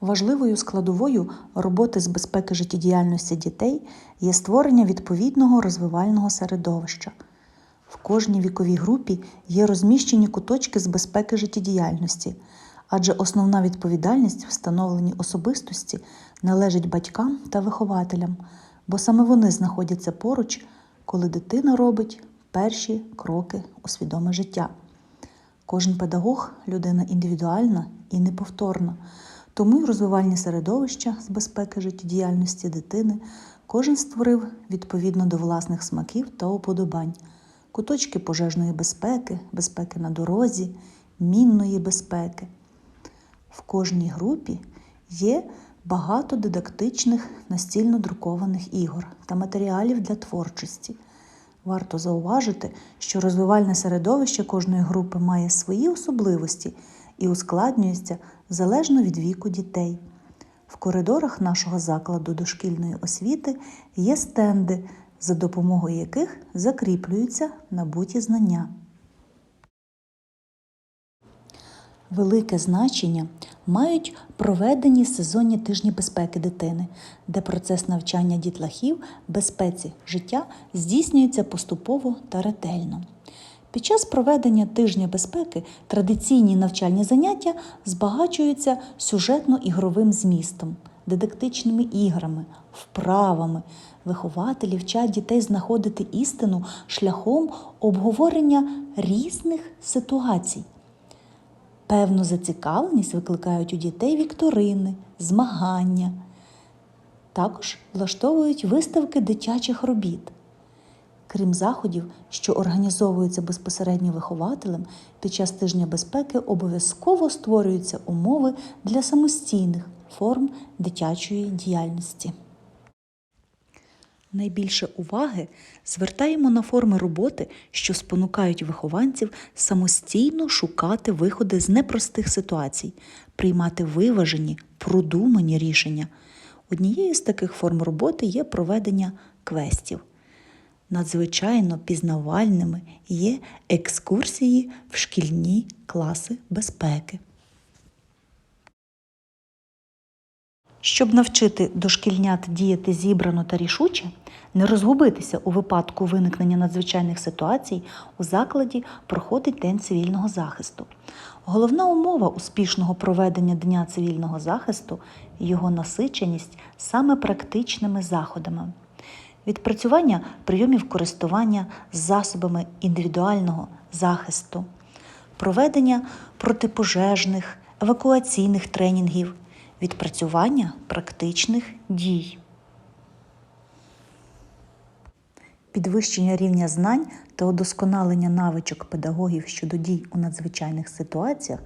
Важливою складовою роботи з безпеки життєдіяльності дітей є створення відповідного розвивального середовища. В кожній віковій групі є розміщені куточки з безпеки життєдіяльності, адже основна відповідальність в встановленні особистості належить батькам та вихователям, бо саме вони знаходяться поруч, коли дитина робить перші кроки у свідоме життя. Кожен педагог людина індивідуальна і неповторна, тому й розвивальні середовища з безпеки життєдіяльності дитини кожен створив відповідно до власних смаків та уподобань, куточки пожежної безпеки, безпеки на дорозі, мінної безпеки. В кожній групі є багато дидактичних настільно друкованих ігор та матеріалів для творчості. Варто зауважити, що розвивальне середовище кожної групи має свої особливості і ускладнюється залежно від віку дітей. В коридорах нашого закладу дошкільної освіти є стенди, за допомогою яких закріплюються набуті знання. Велике значення мають проведені сезонні тижні безпеки дитини, де процес навчання дітлахів безпеці життя здійснюється поступово та ретельно. Під час проведення тижня безпеки традиційні навчальні заняття збагачуються сюжетно-ігровим змістом, дидактичними іграми, вправами. Вихователі вчать дітей знаходити істину шляхом обговорення різних ситуацій. Певну зацікавленість викликають у дітей вікторини, змагання. Також влаштовують виставки дитячих робіт. Крім заходів, що організовуються безпосередньо вихователем, під час тижня безпеки обов'язково створюються умови для самостійних форм дитячої діяльності. Найбільше уваги звертаємо на форми роботи, що спонукають вихованців самостійно шукати виходи з непростих ситуацій, приймати виважені, продумані рішення. Однією з таких форм роботи є проведення квестів. Надзвичайно пізнавальними є екскурсії в шкільні класи безпеки. Щоб навчити дошкільнят діяти зібрано та рішуче, не розгубитися у випадку виникнення надзвичайних ситуацій, у закладі проходить День цивільного захисту. Головна умова успішного проведення Дня цивільного захисту його насиченість саме практичними заходами. Відпрацювання прийомів користування засобами індивідуального захисту, проведення протипожежних, евакуаційних тренінгів, відпрацювання практичних дій. Підвищення рівня знань та удосконалення навичок педагогів щодо дій у надзвичайних ситуаціях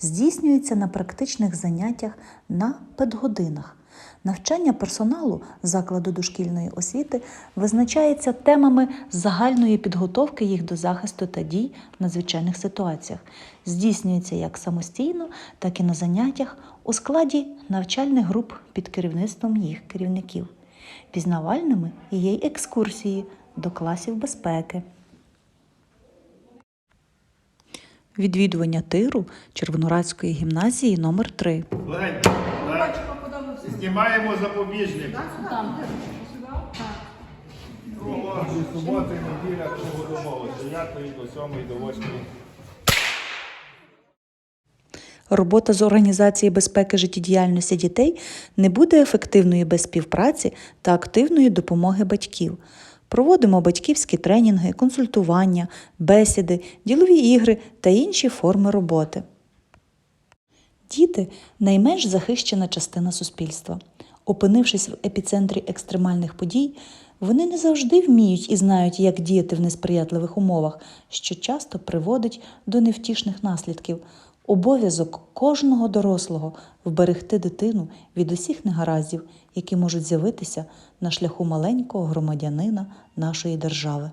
здійснюється на практичних заняттях на педгодинах. Навчання персоналу закладу дошкільної освіти визначається темами загальної підготовки їх до захисту та дій в надзвичайних ситуаціях, здійснюється як самостійно, так і на заняттях у складі навчальних груп під керівництвом їх керівників. Пізнавальними є й екскурсії до класів безпеки. Відвідування тиру Червонорадської гімназії номер 3 Легенько. Так. Знімаємо запобіжник. Кругом суботи, неділя, кругодобово. З 9 до 7 до 8. Робота з організації безпеки життєдіяльності дітей не буде ефективною без співпраці та активної допомоги батьків. Проводимо батьківські тренінги, консультування, бесіди, ділові ігри та інші форми роботи. Діти найменш захищена частина суспільства. Опинившись в епіцентрі екстремальних подій, вони не завжди вміють і знають, як діяти в несприятливих умовах, що часто приводить до невтішних наслідків. Обов'язок кожного дорослого вберегти дитину від усіх негараздів, які можуть з'явитися на шляху маленького громадянина нашої держави.